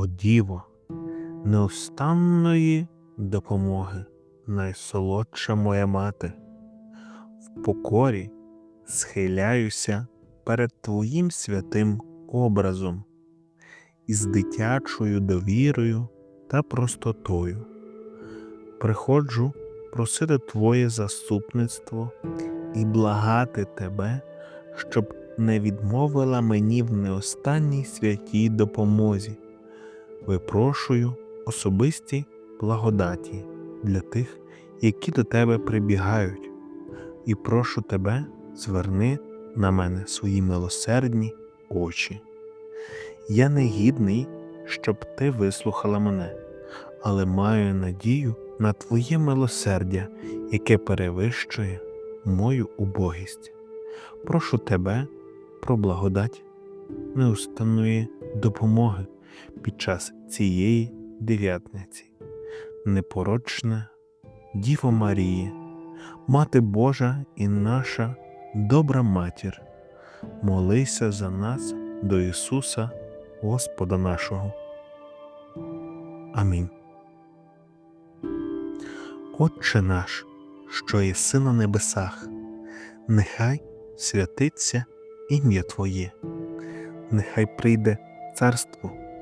О Діво, неустанної допомоги, найсолодша моя мати, в покорі схиляюся перед Твоїм святим образом із дитячою довірою та простотою. Приходжу просити Твоє заступництво і благати Тебе, щоб не відмовила мені в неостанній святій допомозі. Випрошую особисті благодаті для тих, які до Тебе прибігають, і прошу Тебе, зверни на мене свої милосердні очі. Я не гідний, щоб ти вислухала мене, але маю надію на Твоє милосердя, яке перевищує мою убогість. Прошу тебе про благодать неустанної допомоги під час цієї дев'ятниці. Непорочна Діво Марії, Мати Божа і наша добра матір, молися за нас до Ісуса, Господа нашого. Амінь. Отче наш, що єси на небесах, нехай святиться ім'я Твоє, нехай прийде царство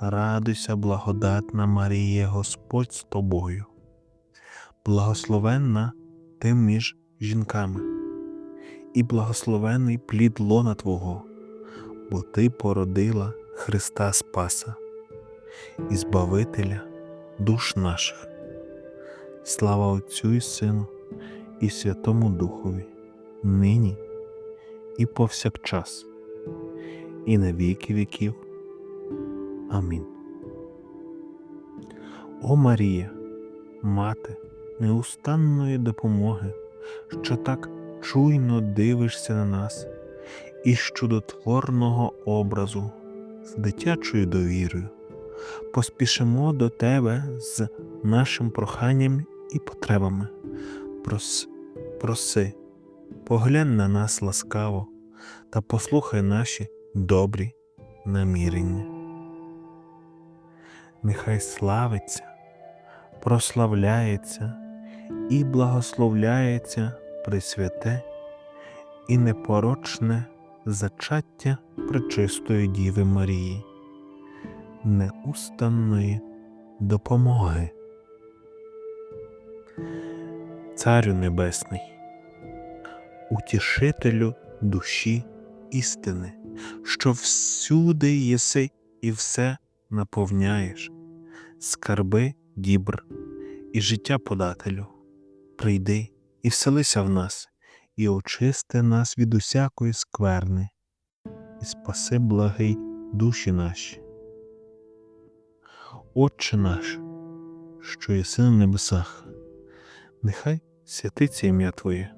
радуйся, благодатна Марія, Господь з тобою, благословенна ти між жінками, і благословений плід лона Твого, бо Ти породила Христа Спаса і Збавителя душ наших. Слава Отцю і Сину, і Святому Духові, нині і повсякчас, і на віки віків. Амінь. О Марія, Мати неустанної допомоги, що так чуйно дивишся на нас і з чудотворного образу, з дитячою довірою, поспішимо до Тебе з нашим проханням і потребами. Прос, проси, поглянь на нас ласкаво та послухай наші добрі намірення. Нехай славиться, прославляється і благословляється Пресвяте і непорочне зачаття Пречистої Діви Марії, неустанної допомоги. Царю Небесний, утішителю душі істини, що всюди єси і все наповняєш, скарби дібр і життя подателю, прийди і вселися в нас, і очисти нас від усякої скверни, і спаси благий душі наші. Отче наш, що єси на небесах, нехай святиться ім'я Твоє,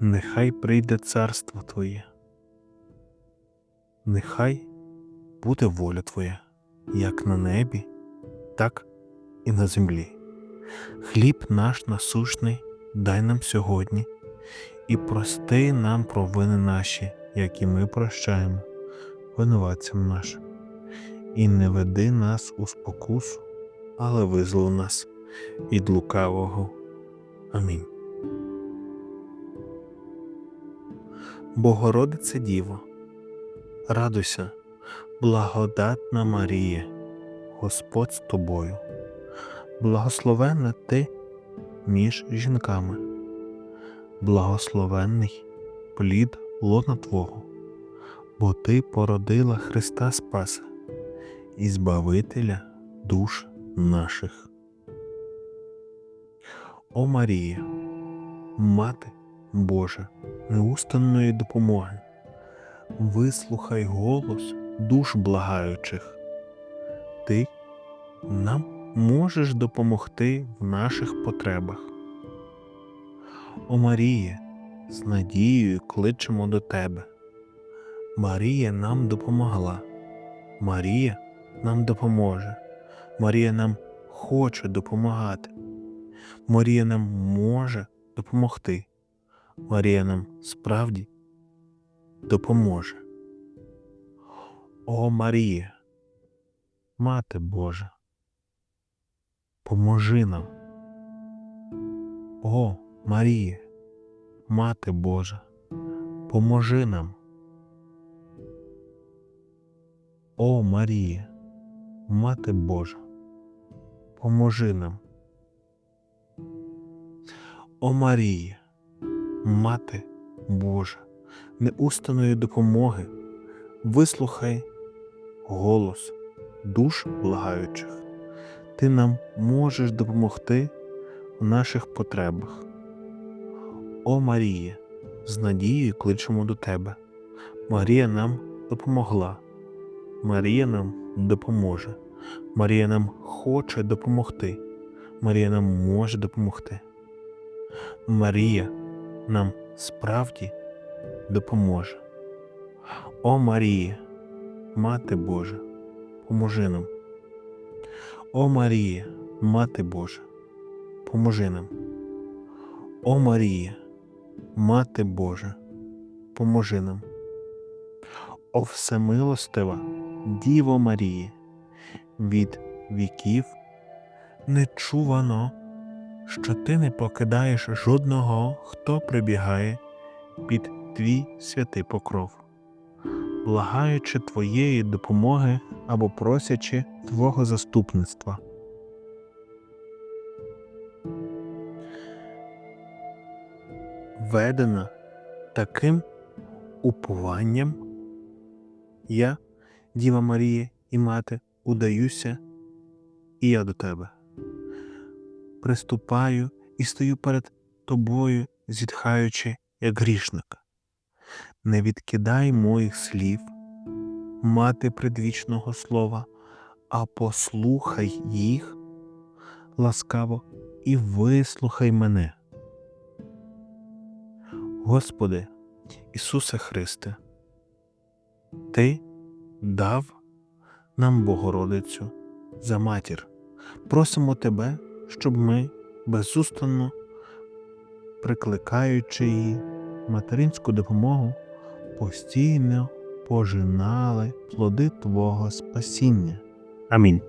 нехай прийде царство Твоє, нехай буде воля Твоя, як на небі, так і на землі. Хліб наш насушний дай нам сьогодні і прости нам провини наші, як і ми прощаємо винуватцям нашим. І не веди нас у спокусу, але визволи нас від лукавого. Амінь. Богородице Діво, радуйся, благодатна Марія, Господь з тобою, благословенна ти між жінками, благословенний плід лона Твого, бо Ти породила Христа Спаса і Збавителя душ наших. О Марія, Мати Божа, неустанної допомоги, вислухай голос душ благаючих. Ти нам можеш допомогти в наших потребах. О Маріє, з надією кличемо до Тебе. Марія нам допомогла. Марія нам допоможе. Марія нам хоче допомагати. Марія нам може допомогти. Марія нам справді допоможе. О Марія, Мати Божа, поможи нам. О Марія, Мати Божа, поможи нам. О Марія, Мати Божа, поможи нам. О Марія, Мати Божа, неустаної допомоги, вислухай голос душ благаючих. Ти нам можеш допомогти в наших потребах. О Марія, з надією кличемо до Тебе. Марія нам допомогла. Марія нам допоможе. Марія нам хоче допомогти. Марія нам може допомогти. Марія нам справді допоможе. О Марія, Мати Божа, поможи нам. О Марія, Мати Божа, поможи нам. О Марія, Мати Божа, поможи нам. О всемилостива Діво Марії, від віків не чувано, що ти не покидаєш жодного, хто прибігає під твій святий покров, благаючи твоєї допомоги або просячи твого заступництва. Ведена таким упованням, я, Діва Марія і мати, удаюся, і я до тебе. Приступаю і стою перед тобою, зітхаючи, як грішник. Не відкидай моїх слів, мати предвічного слова, а послухай їх ласкаво і вислухай мене. Господи, Ісусе Христе, Ти дав нам Богородицю за матір. Просимо Тебе, щоб ми безустанно, прикликаючи її материнську допомогу, постійно пожинали плоди Твого спасіння. Амінь.